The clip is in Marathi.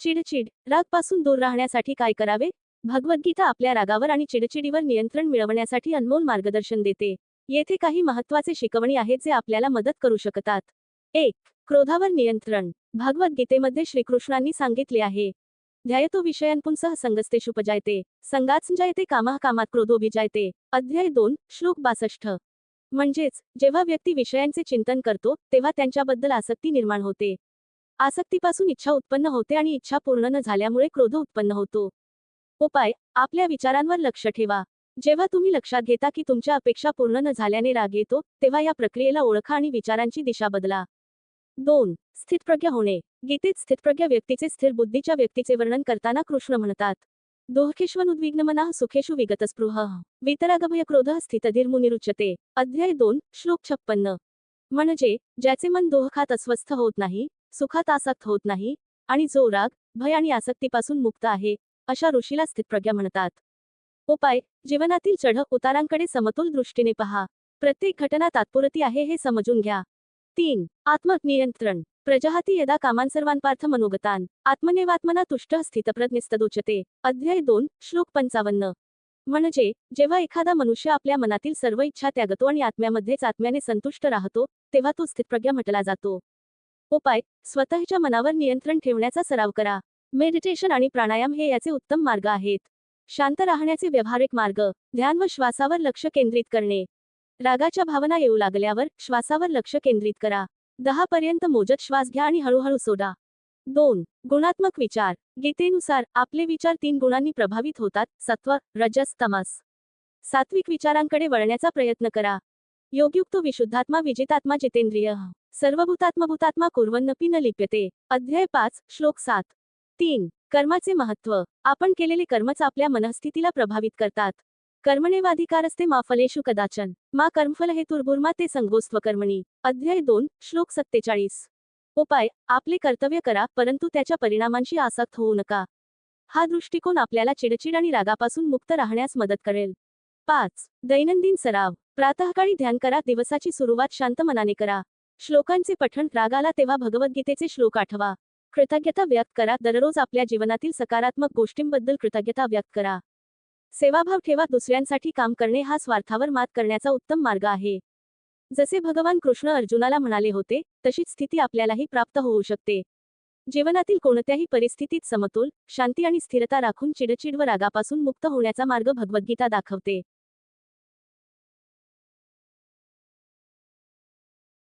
चिडचिड. रागपासून दूर राहण्यासाठी काय करावे? भगवद्गीता आपल्या रागावर आणि चिडचिडीवर नियंत्रण मिळवण्यासाठी अनमोल मार्गदर्शन देते. येथे काही महत्त्वाचे शिकवणी आहेत जे आपल्याला मदत करू शकतात. एक क्रोधावर नियंत्रण. भगवद्गीतेमध्ये श्रीकृष्णांनी सांगितले आहे. ध्यायतो विषयांपुंसह संगस्तेषुपजायते. संगाच जायते कामः कामात क्रोधोभिजायते अध्याय दोन श्लोक बासष्ट. म्हणजेच जेव्हा व्यक्ती विषयांचे चिंतन करतो तेव्हा त्यांच्याबद्दल आसक्ती निर्माण होते. आसक्तीपासून इच्छा उत्पन्न होते आणि इच्छा पूर्ण न झाल्यामुळे क्रोध उत्पन्न होतो. उपाय आपल्या विचारांवर लक्ष ठेवा. जेव्हा तुम्ही लक्षात घेता की तुमच्या अपेक्षा पूर्ण न झाल्याने राग येतो तेव्हा या प्रक्रियेला ओळखा आणि विचारांची दिशा बदला. दोन स्थितप्रज्ञ होणे. गीतेत स्थितप्रज्ञ व्यक्तीचे स्थिर बुद्धीच्या व्यक्तीचे वर्णन करताना कृष्ण म्हणतात दोहकेश्वनुद्विग्नमनाः सुखेषु विगतस्पृह वितरागभय क्रोध स्थितधीर्मुनिरुच्यते. अध्याय दोन श्लोक छप्पन्न. म्हणजे ज्याचे मन दोहखात अस्वस्थ होत नाही सुखात आसक्त होत नाही आणि जो राग भय आणि आसक्तीपासून मुक्त आहे अशा ऋषीला स्थितप्रज्ञा म्हणतात. उपाय जीवनातील चढ उतारांकडे समतोल दृष्टीने पहा. प्रत्येक घटना तात्पुरती आहे हे समजून घ्या. तीन आत्मनियंत्रण. प्रजहाती यदा कामांसर्वांपार्थ मनोगतान आत्मनेवात्मना तुष्ट स्थितप्रज्ञस्तदोचते अध्याय दोन श्लोक पंचावन्न. म्हणजे जेव्हा एखादा मनुष्य आपल्या मनातील सर्व इच्छा त्यागतो आणि आत्म्यामध्येच आत्म्याने संतुष्ट राहतो तेव्हा तो स्थितप्रज्ञा म्हटला जातो. हो उपाय स्वतःच्या मनावर नियंत्रण ठेवण्याचा सराव करा. मेडिटेशन आणि प्राणायाम हे याचे उत्तम मार्ग आहेत. शांत राहण्याचे व्यावहारिक मार्ग ध्यान व श्वासावर लक्ष केंद्रित करणे. रागाच्या भावना येऊ लागल्यावर श्वासावर लक्ष केंद्रित करा. दहा पर्यंत मोजत श्वास घ्या आणि हळूहळू सोडा. दोन गुणात्मक विचार. गीतेनुसार आपले विचार तीन गुणांनी प्रभावित होतात सत्व रजस तमस. सात्विक विचारांकडे वळण्याचा प्रयत्न करा. योगयुक्त विशुद्धात्मा विजितात्मा जितेंद्रिय. सर्वभूतात्मभूतात्मा कुर्वन्नपी न लिप्यते. अध्याय पाच श्लोक सात. तीन. कर्माचे महत्त्व. आपण केलेले कर्मच आपल्या मनस्थितीला प्रभावित करतात. कर्मणेवाधिकारस्ते मा फलेषु कदाचन. मा कर्मफल हे तुर्भुर्मा ते संगोस्त्व कर्मणी अध्याय दोन श्लोक सत्तेचाळीस. उपाय. आपले कर्तव्य करा परंतु त्याच्या परिणामांशी आसक्त होऊ नका. हा दृष्टिकोन आपल्याला चिडचिड आणि रागापासून मुक्त राहण्यास मदत करेल. पाच. दैनंदिन सराव. प्रातःकाळी ध्यान करा दिवसाची सुरुवात शांत मनाने करा. श्लोकांचे पठण रागाला तेव्हा भगवद्गीतेचे श्लोक आठवा. कृतज्ञता व्यक्त करा. दररोज आपल्या जीवनातील सकारात्मक गोष्टींबद्दल कृतज्ञता व्यक्त करा. सेवाभाव ठेवा. दुसऱ्यांसाठी काम करणे हा स्वार्थावर मात करण्याचा उत्तम मार्ग आहे. जसे भगवान कृष्ण अर्जुनाला म्हणाले होते तशीच स्थिती आपल्यालाही प्राप्त होऊ शकते. जीवनातील कोणत्याही परिस्थितीत समतोल शांती आणि स्थिरता राखून चिडचिड व रागापासून मुक्त होण्याचा मार्ग भगवद्गीता दाखवते.